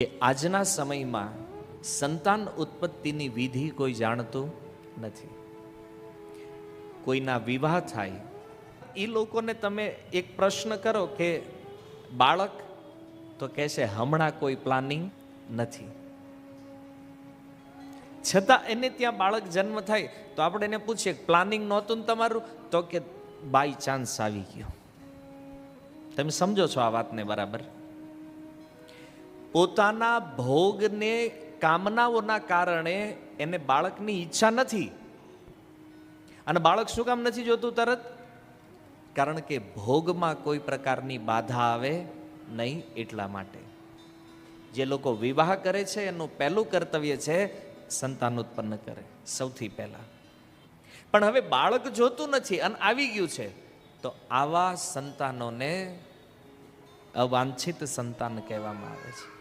કે આજના સમયમાં સંતાન ઉત્પત્તિની વિધિ કોઈ જાણતું નથી. કોઈના વિવાહ થાય, એ લોકોને તમે એક પ્રશ્ન કરો કે બાળક તો કહેશે હમણાં કોઈ પ્લાનિંગ નથી. છતાં એને ત્યાં બાળક જન્મ થાય તો આપણે એને પૂછીએ, પ્લાનિંગ નહોતું તમારું? તો કે, બાય ચાન્સ આવી ગયો. તમે સમજો છો આ વાતને બરાબર? પોતાના ભોગને, કામનાઓના કારણે એને બાળકની ઈચ્છા નથી. અને બાળક શું કામ નથી જોતું તરત? કારણ કે ભોગમાં કોઈ પ્રકારની બાધા આવે નહીં એટલા માટે. જે લોકો વિવાહ કરે છે, એનું પહેલું કર્તવ્ય છે સંતાન ઉત્પન્ન કરે, સૌથી પહેલા. પણ હવે બાળક જોતું નથી અને આવી ગયું છે, તો આવા સંતાનોને અવાંછિત સંતાન કહેવામાં આવે છે.